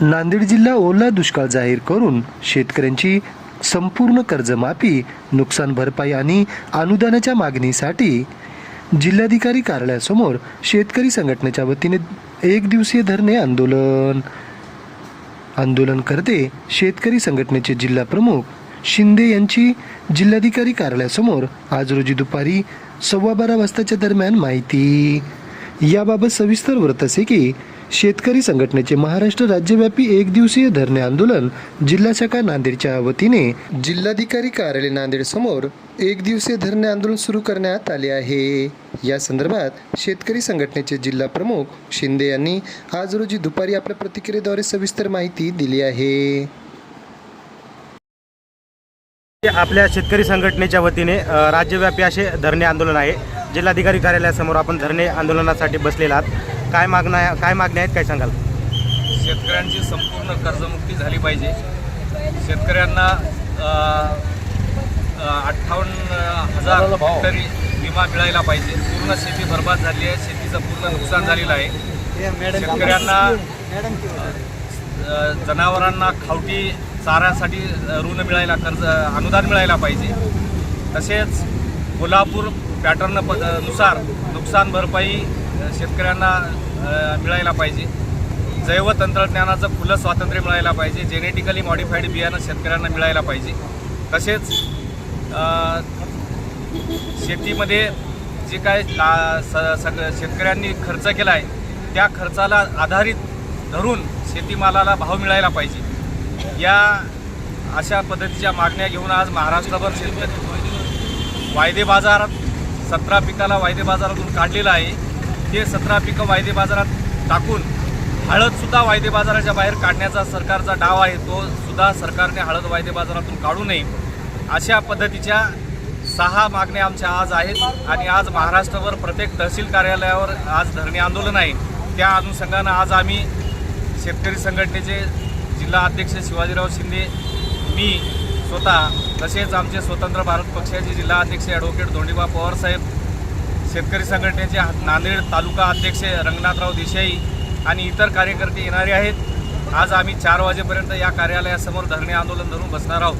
नांदेड जिल्हा ओला दुष्काळ जाहीर करून शेतकऱ्यांची संपूर्ण कर्जमाफी नुकसान भरपाई आणि अनुदानाच्या मागणीसाठी जिल्हाधिकारी कार्यालयासमोर शेतकरी संघटनेच्या वतीने एक दिवसीय धरणे आंदोलन. आंदोलनकर्ते शेतकरी संघटनेचे जिल्हा प्रमुख शिंदे यांची. जिल्हाधिकारी कार्यालयासमोर आज रोजी दुपारी सव्वा बारा वाजताच्या दरम्यान माहिती. याबाबत सविस्तर व्रत असे की शेतकरी संघटनेचे महाराष्ट्र राज्यव्यापी एक दिवसीय धरणे आंदोलन जिल्हा शाखा नांदेडच्या वतीने जिल्हाधिकारी कार्यालय नांदेड समोर एक दिवसीय धरणे आंदोलन सुरू करण्यात आले आहे. या संदर्भात शेतकरी संघटनेचे जिल्हा प्रमुख शिंदे यांनी आज रोजी दुपारी आपल्या प्रतिक्रियेद्वारे सविस्तर माहिती दिली आहे. आपल्या शेतकरी संघटनेच्या वतीने राज्यव्यापी असे धरणे आंदोलन आहे. जिल्हाधिकारी कार्यालयासमोर आपण धरणे आंदोलनासाठी बसलेला आहात. काय मागण्या काय मागण्या आहेत काय सांगाल? शेतकऱ्यांची संपूर्ण कर्जमुक्ती झाली पाहिजे. शेतकऱ्यांना अठ्ठावन्न हजार हेक्टरी विमा मिळायला पाहिजे. पूर्ण शेती बर्बाद झाली आहे. शेतीचं पूर्ण नुकसान झालेलं आहे. शेतकऱ्यांना जनावरांना खावटी चाऱ्यासाठी ऋण मिळायला कर्ज अनुदान मिळायला पाहिजे. तसेच कोल्हापूर पॅटर्ननुसार नुकसान भरपाई शेतकऱ्यांना मिळायला पाहिजे. जैव तंत्रज्ञानाचं खुलं स्वातंत्र्य मिळायला पाहिजे जेनेटिकली मॉडिफाईड बियाणं शेतकऱ्यांना मिळायला पाहिजे. तसेच शेतीमध्ये जे काय स- सग शेतकऱ्यांनी खर्च केला आहे त्या खर्चाला आधारित धरून शेतीमालाला भाव मिळायला पाहिजे. या अशा पद्धतीच्या मागण्या घेऊन आज महाराष्ट्रभर शेतकरी वायदे बाजार सतरा पिकाला वायदे बाजारातून काढलेलं आहे. ते सतरा पिकं वायदे बाजारात टाकून हळदसुद्धा वायदे बाजाराच्या बाहेर काढण्याचा सरकारचा डाव आहे तो सुद्धा सरकारने हळद वायदे बाजारातून काढू नये. अशा पद्धतीच्या सहा मागण्या आमच्या आज आहेत आणि आज महाराष्ट्रभर प्रत्येक तहसील कार्यालयावर आज धरणे आंदोलन आहे. त्या अनुषंगानं आज आम्ही शेतकरी संघटनेचे जिल्हा अध्यक्ष शिवाजीराव शिंदे मी स्वतः तसेच आमचे स्वतंत्र भारत पक्षाचे जिल्हा अध्यक्ष ॲडव्होकेट धोंडीबा पवारसाहेब शेतकरी संघटनेचे नांदेड तालुका अध्यक्ष रंगनाथराव देसाई आणि इतर कार्यकर्ते येणारे आहेत. आज आम्ही चार वाजेपर्यंत या कार्यालयासमोर धरणे आंदोलन धरून बसणार आहोत.